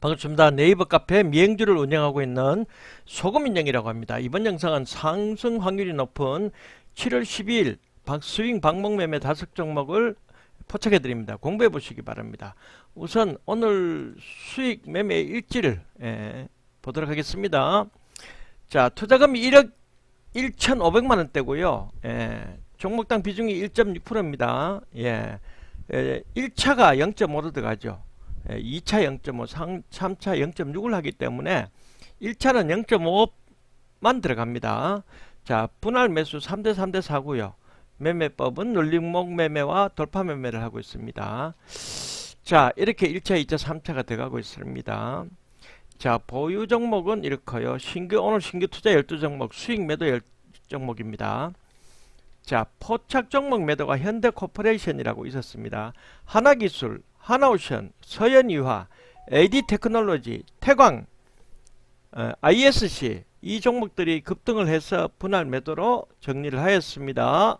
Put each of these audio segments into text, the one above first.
반갑습니다. 네이버 카페 미행주를 운영하고 있는 소금인형이라고 합니다. 이번 영상은 상승 확률이 높은 7월 12일 박스윙 방목 매매 다섯 종목을 포착해 드립니다. 공부해 보시기 바랍니다. 우선 오늘 수익 매매 일지를 예, 보도록 하겠습니다. 자, 투자금이 1억 1,500만 원대고요. 예, 종목당 비중이 1.6%입니다. 예, 예, 1차가 0.5로 들어가죠. 예, 2차 0.5, 3차 0.6을 하기 때문에 1차는 0.5만 들어갑니다. 자, 분할 매수 3대 3대 4고요. 매매법은 눌림목 매매와 돌파 매매를 하고 있습니다. 자, 이렇게 1차, 2차, 3차가 들어가고 있습니다. 자, 보유 종목은 이렇고요. 신규 오늘 신규 투자 12 종목, 수익 매도 10 종목입니다. 자, 포착 종목 매도가 현대코퍼레이션이라고 있었습니다. 하나기술, 하나오션, 서현유화, AD테크놀로지, 태광, 어, ISC 이 종목들이 급등을 해서 분할 매도로 정리를 하였습니다.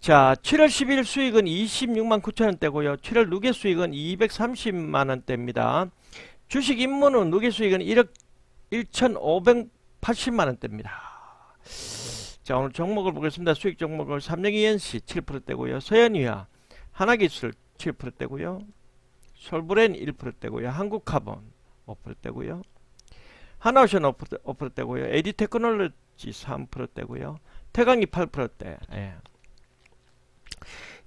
자, 7월 10일 수익은 26만 9천 원대고요. 7월 누계 수익은 230만 원대입니다. 주식 입문은 누계 수익은 1억 1,580만 원대입니다. 자, 오늘 종목을 보겠습니다. 수익 종목을 삼성ENC 7%대고요. 서현위화, 하나기술 7%대고요. 솔브렌 1%대고요. 한국카본 5%대고요. 하나오션 5%, 5%대고요. 에디 테크놀로지 3%대고요. 태광이 8%대. 예.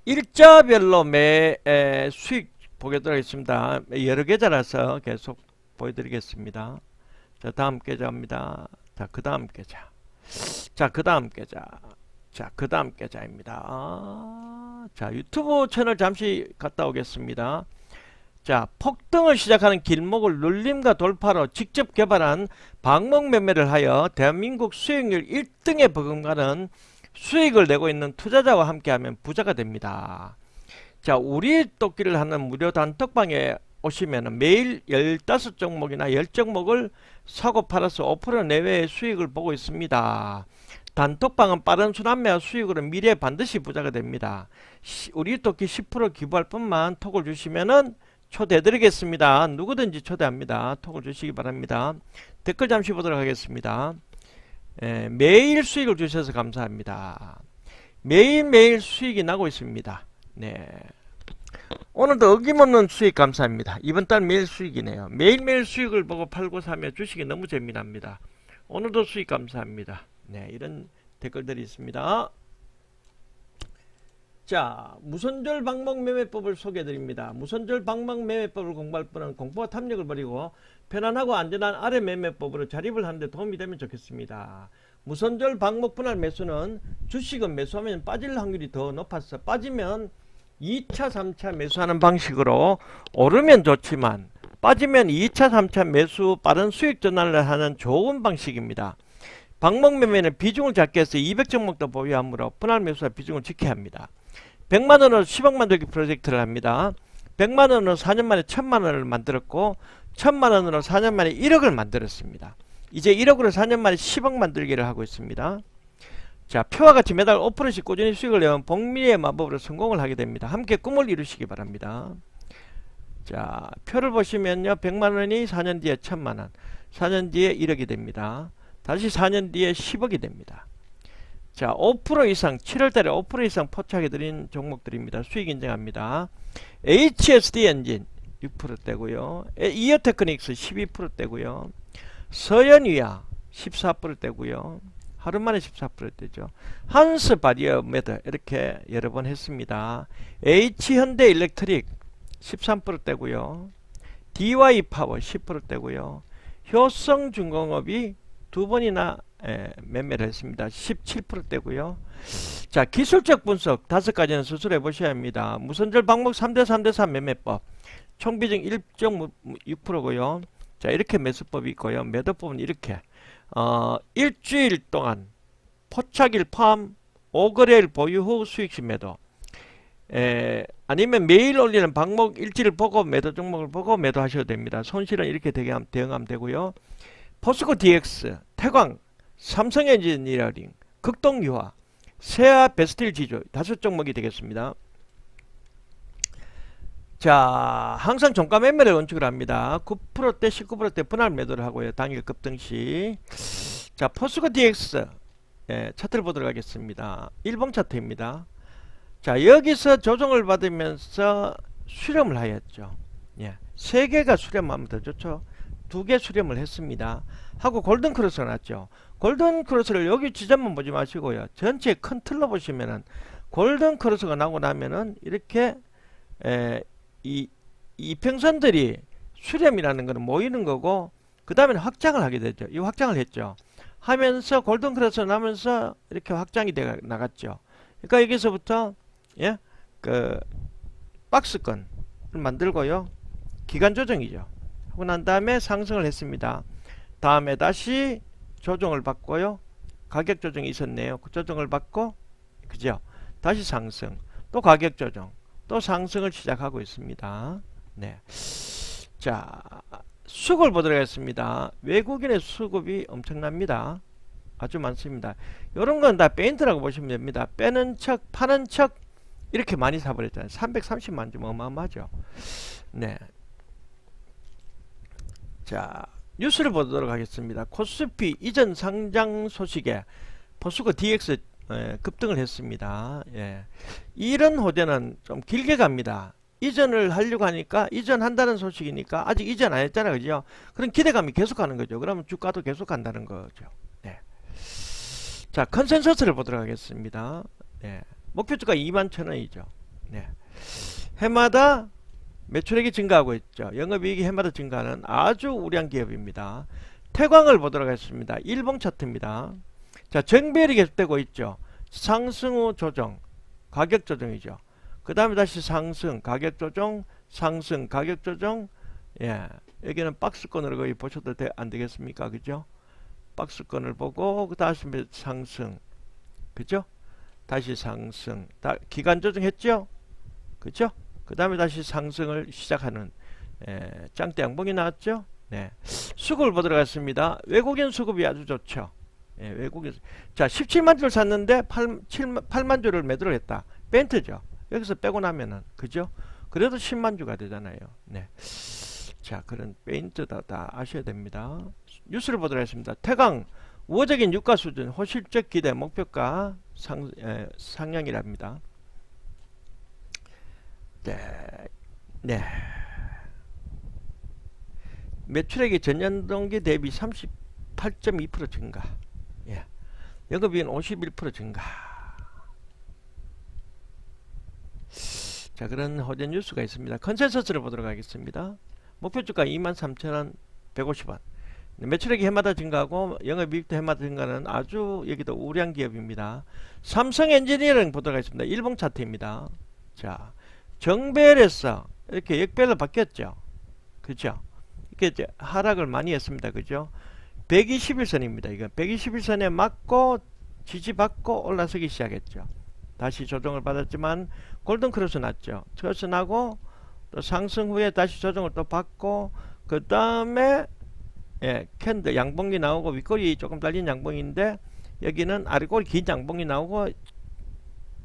일자별로 매 에, 수익 보도록 하겠습니다. 여러 계좌라서 계속 보여드리겠습니다. 자, 다음 계좌입니다. 자, 그 다음 계좌. 자, 그 다음 계좌. 자, 그 다음 계좌입니다. 아, 자, 유튜브 채널 잠시 갔다 오겠습니다. 자, 폭등을 시작하는 길목을 눌림과 돌파로 직접 개발한 방목 매매를 하여 대한민국 수익률 1등에 버금가는 수익을 내고 있는 투자자와 함께하면 부자가 됩니다. 자, 우리 돕기를 하는 무료 단톡방에 오시면 매일 15종목이나 10종목을 사고 팔아서 5% 내외의 수익을 보고 있습니다. 단톡방은 빠른 순환매와 수익으로 미래에 반드시 부자가 됩니다. 시- 우리 돕기 10% 기부할 뿐만 톡을 주시면은 초대해드리겠습니다. 누구든지 초대합니다. 톡을 주시기 바랍니다. 댓글 잠시 보도록 하겠습니다. 예, 매일 수익을 주셔서 감사합니다. 매일매일 수익이 나고 있습니다. 네. 오늘도 어김없는 수익 감사합니다. 이번 달 매일 수익이네요. 매일매일 수익을 보고 팔고 사며 주식이 너무 재미납니다. 오늘도 수익 감사합니다. 네, 이런 댓글들이 있습니다. 자, 무선절 방목 매매법을 소개해 드립니다. 무선절 방목 매매법을 공부할 분은 공포와 탐욕을 버리고 편안하고 안전한 아래 매매법으로 자립을 하는데 도움이 되면 좋겠습니다. 무선절 방목 분할 매수는 주식은 매수하면 빠질 확률이 더 높아서 빠지면 2차, 3차 매수하는 방식으로 오르면 좋지만 빠지면 2차, 3차 매수 빠른 수익 전환을 하는 좋은 방식입니다. 방목 매매는 비중을 작게 해서 200종목도 보유하므로 분할 매수와 비중을 지켜야 합니다. 100만 원으로 10억 만들기 프로젝트를 합니다. 100만 원으로 4년 만에 1000만 원을 만들었고 1000만 원으로 4년 만에 1억을 만들었습니다. 이제 1억으로 4년 만에 10억 만들기를 하고 있습니다. 자, 표와 같이 매달 5%씩 꾸준히 수익을 내온 복리의 마법으로 성공을 하게 됩니다. 함께 꿈을 이루시기 바랍니다. 자, 표를 보시면요. 100만 원이 4년 뒤에 1000만 원, 4년 뒤에 1억이 됩니다. 다시 4년 뒤에 10억이 됩니다. 자, 5% 이상 7월 달에 5% 이상 포착해 드린 종목들입니다. 수익 인정합니다. HSD 엔진 6%대고요. 이어테크닉스 12%대고요. 서현위아 14%대고요. 하루 만에 14%대죠. 한스 바리어 매드 이렇게 여러 번 했습니다. H현대 일렉트릭 13%대고요. DY 파워 10%대고요. 효성중공업이 두 번이나 예, 매매를 했습니다. 17%대고요. 자, 기술적 분석 다섯 가지는 수술해 보셔야 합니다. 무선절 방목 3대 3대 3 매매법. 총 비중 1.6%고요. 자, 이렇게 매수법이 있고요. 매도법은 이렇게 어, 일주일 동안 포착일 포함 5거래일 보유 후 수익시 매도. 에, 아니면 매일 올리는 방목 일지를 보고 매도 종목을 보고 매도하셔도 됩니다. 손실은 이렇게 대응하면 되고요. 포스코 DX, 태광, 삼성 엔지니어링, 극동유화, 세아 베스틸 지조 다섯 종목이 되겠습니다. 자, 항상 종가 매매를 원칙으로 합니다. 9%대, 19%대 분할 매도를 하고요. 당일 급등 시. 자, 포스코 DX. 예, 차트를 보도록 하겠습니다. 1봉 차트입니다. 자, 여기서 조정을 받으면서 수렴을 하였죠. 예. 세 개가 수렴하면 더 좋죠. 두 개 수렴을 했습니다. 하고 골든 크로스가 났죠. 골든 크로스를 여기 지점만 보지 마시고요. 전체 큰 틀로 보시면은 골든 크로스가 나고 나면은 이렇게 에, 이 이 평선들이 수렴이라는 것은 모이는 거고 그 다음에 확장을 하게 되죠. 이 확장을 했죠. 하면서 골든 크로스 나면서 이렇게 확장이 돼 나갔죠. 그러니까 여기서부터 예, 그 박스권을 만들고요. 기간 조정이죠. 하고 난 다음에 상승을 했습니다. 다음에 다시 조정을 받고요. 가격 조정이 있었네요. 그 조정을 받고 그죠? 다시 상승. 또 가격 조정. 또 상승을 시작하고 있습니다. 네. 자, 수급을 보도록 하겠습니다. 외국인의 수급이 엄청납니다. 아주 많습니다. 이런 건 다 페인트라고 보시면 됩니다. 빼는 척, 파는 척 이렇게 많이 사버렸잖아요. 330만 좀 어마어마하죠. 네. 자, 뉴스를 보도록 하겠습니다. 코스피 이전 상장 소식에 포스코 DX 예, 급등을 했습니다. 예. 이런 호재는 좀 길게 갑니다. 이전을 하려고 하니까 이전한다는 소식이니까 아직 이전 안 했잖아요. 그죠? 그런 기대감이 계속 가는 거죠. 그러면 주가도 계속 간다는 거죠. 네. 자, 컨센서스를 보도록 하겠습니다. 네. 목표주가 2만 천 원이죠. 네. 해마다 매출액이 증가하고 있죠. 영업이익이 해마다 증가하는 아주 우량 기업입니다. 태광을 보도록 하겠습니다. 1봉 차트입니다. 자, 정배열이 계속되고 있죠. 상승 후 조정, 가격 조정이죠. 그 다음에 다시 상승, 가격 조정, 상승, 가격 조정. 예, 여기는 박스권으로 거의 보셔도 돼, 안 되겠습니까? 그죠? 박스권을 보고 그 다시 상승, 그죠? 다시 상승, 다 기간 조정했죠? 그죠? 그 다음에 다시 상승을 시작하는 예, 짱대 양봉이 나왔죠? 네. 수급을 보도록 하겠습니다. 외국인 수급이 아주 좋죠. 예, 외국인 자 17만 주를 샀는데 8, 7, 8만 주를 매도를 했다. 벤트죠. 여기서 빼고 나면은 그죠? 그래도 10만 주가 되잖아요. 네. 자 그런 페인트다 다 아셔야 됩니다. 뉴스를 보도록 하겠습니다. 태강 우호적인 유가 수준 호실적 기대 목표가 상, 에, 상향이랍니다. 네. 네. 매출액이 전년 동기 대비 38.2% 증가. 예. 영업이익 51% 증가. 자, 그런 호재 뉴스가 있습니다. 컨센서스를 보도록 하겠습니다. 목표 주가 23,000원 150원. 매출액이 해마다 증가하고 영업이익도 해마다 증가하는 아주 여기도 우량 기업입니다. 삼성 엔지니어링 보도록 하겠습니다. 일봉 차트입니다. 자, 정배열에서 이렇게 역배열로 바뀌었죠. 그죠? 이렇게 하락을 많이 했습니다. 그죠? 121선입니다. 이거 121선에 맞고 지지받고 올라서기 시작했죠. 다시 조정을 받았지만 골든 크로스 났죠. 크로스 나고 또 상승 후에 다시 조정을 또 받고 그 다음에 예, 캔들 양봉이 나오고 윗골이 조금 달린 양봉인데 여기는 아래골이 긴 양봉이 나오고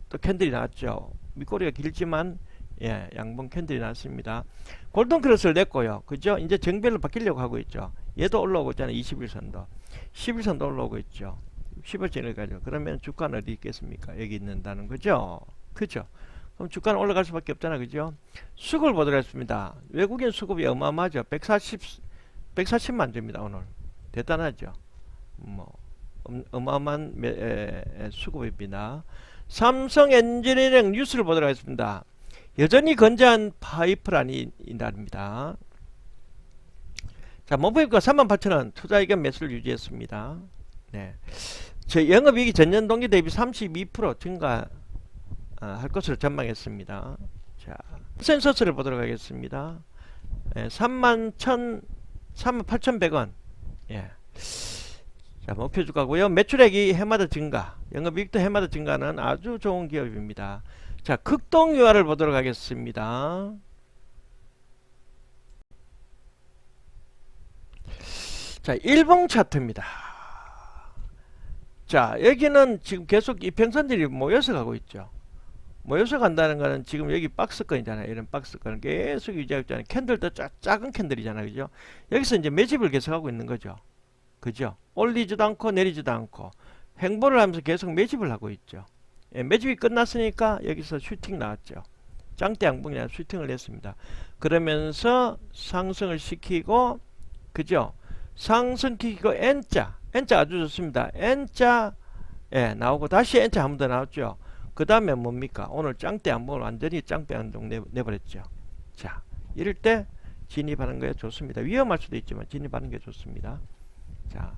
또 캔들이 나왔죠. 윗골이가 길지만 예, 양봉 캔들이 났습니다. 골든 크로스를 냈고요. 그죠? 이제 정배로 바뀌려고 하고 있죠. 얘도 올라오고 있잖아요. 21선도. 11선도 올라오고 있죠. 10월째를 가죠. 그러면 주가는 어디 있겠습니까? 여기 있는다는 거죠. 그죠? 그럼 주가는 올라갈 수밖에 없잖아. 그죠? 수급을 보도록 했습니다. 외국인 수급이 어마어마하죠. 140, 140만 주입니다. 오늘. 대단하죠. 뭐, 음, 어마어마한 매, 에, 에, 수급입니다. 삼성 엔지니어링 뉴스를 보도록 하겠습니다. 여전히 건재한 파이프라니 인다입니다. 자, 목표가 38,000원 투자 의견 매수를 유지했습니다. 네. 저 영업이익이 전년 동기 대비 32% 증가 아, 할 것으로 전망했습니다. 자, 센서스를 보도록 하겠습니다. 예, 31,000 38,100원. 예. 자, 목표 주가고요. 매출액이 해마다 증가, 영업이익도 해마다 증가는 아주 좋은 기업입니다. 자, 극동 유화를 보도록 하겠습니다. 자, 일봉 차트입니다. 자, 여기는 지금 계속 이평선들이 모여서 가고 있죠. 모여서 간다는 거는 지금 여기 박스권이잖아요. 이런 박스권 계속 유지하고 있잖아요. 캔들도 작, 작은 캔들이잖아요. 그죠? 여기서 이제 매집을 계속하고 있는 거죠. 그죠? 올리지도 않고 내리지도 않고 행보를 하면서 계속 매집을 하고 있죠. 예, 매집이 끝났으니까 여기서 슈팅 나왔죠. 짱대 양봉이나 슈팅을 했습니다. 그러면서 상승을 시키고 그죠? 상승시키고 N자 N자 아주 좋습니다. N자 예, 나오고 다시 N자 한 번 더 나왔죠. 그 다음에 뭡니까? 오늘 짱대 양봉을 완전히 짱대 양봉 내, 내버렸죠. 자, 이럴 때 진입하는 게 좋습니다. 위험할 수도 있지만 진입하는 게 좋습니다. 자,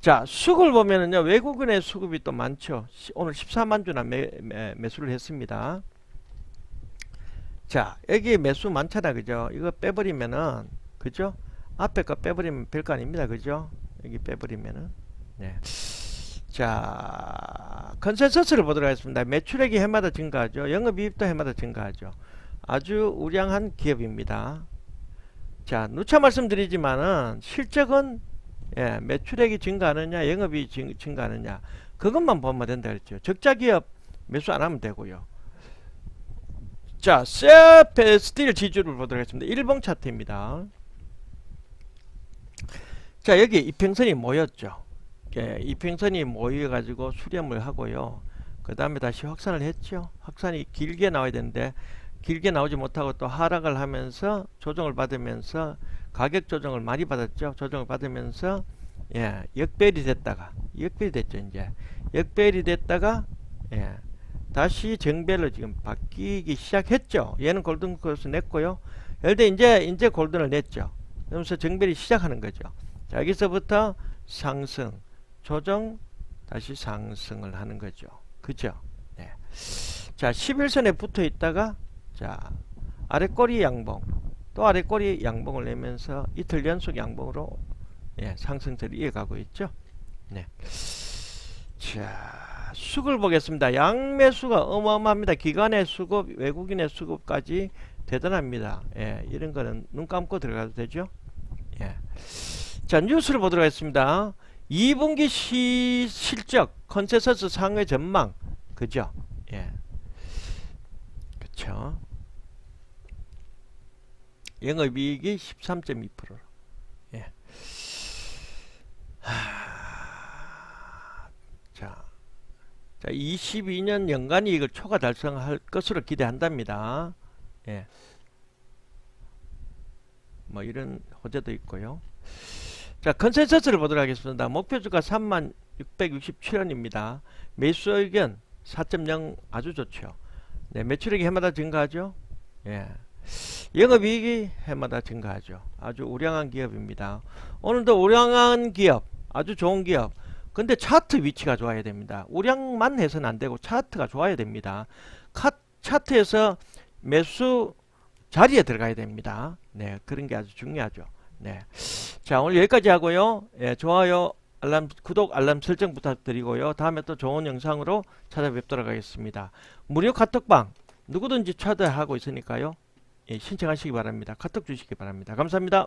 자 수급을 보면은요 외국인의 수급이 또 많죠. 시- 오늘 14만 주나 매, 매, 매 수를 했습니다. 자 여기 매수 많잖아 그죠? 이거 빼버리면은 그죠? 앞에 거 빼버리면 별거 아닙니다 그죠? 여기 빼버리면은 네. 자 컨센서스를 보도록 하겠습니다. 매출액이 해마다 증가하죠. 영업이익도 해마다 증가하죠. 아주 우량한 기업입니다. 자 누차 말씀드리지만은 실적은 예, 매출액이 증가하느냐, 영업이 증, 증가하느냐, 그것만 보면 된다 그랬죠. 적자 기업 매수 안 하면 되고요. 자, 세페 스틸 지주를 보도록 하겠습니다. 일봉 차트입니다. 자, 여기 이평선이 모였죠. 예, 이평선이 모여 가지고 수렴을 하고요. 그 다음에 다시 확산을 했죠. 확산이 길게 나와야 되는데, 길게 나오지 못하고 또 하락을 하면서 조정을 받으면서 가격 조정을 많이 받았죠. 조정을 받으면서 예, 역배열이 됐다가 역배열이 됐죠, 이제. 역배열이 됐다가 예. 다시 정배로 지금 바뀌기 시작했죠. 얘는 골든 크로스 냈고요. 들어 이제 이제 골든을 냈죠. 그러면서 정배이 시작하는 거죠. 자, 여기서부터 상승, 조정, 다시 상승을 하는 거죠. 그죠? 네. 자, 11선에 붙어 있다가 자, 아래 꼬리 양봉, 또 아래 꼬리 양봉을 내면서 이틀 연속 양봉으로 예, 상승세를 이어가고 있죠. 네. 자, 수급을 보겠습니다. 양매수가 어마어마합니다. 기관의 수급, 외국인의 수급까지 대단합니다. 예, 이런 거는 눈 감고 들어가도 되죠. 예. 자, 뉴스를 보도록 하겠습니다. 2분기 시, 실적, 컨센서스 상회 전망. 그죠? 예. 그쵸. 영업이익이 13.2%. 예. 하... 자, 자, 22년 연간 이익을 초과 달성할 것으로 기대한답니다. 예. 뭐 이런 호재도 있고요. 자, 컨센서스를 보도록 하겠습니다. 목표 주가 3만 667원입니다. 매수 의견 4.0 아주 좋죠. 네, 매출액이 해마다 증가하죠. 예. 영업이익이 해마다 증가하죠. 아주 우량한 기업입니다. 오늘도 우량한 기업, 아주 좋은 기업. 근데 차트 위치가 좋아야 됩니다. 우량만 해서는 안 되고 차트가 좋아야 됩니다. 카, 차트에서 매수 자리에 들어가야 됩니다. 네, 그런 게 아주 중요하죠. 네. 자, 오늘 여기까지 하고요. 예, 좋아요, 알람, 구독, 알람 설정 부탁드리고요. 다음에 또 좋은 영상으로 찾아뵙도록 하겠습니다. 무료 카톡방 누구든지 초대하고 있으니까요. 예, 신청하시기 바랍니다. 카톡 주시기 바랍니다. 감사합니다.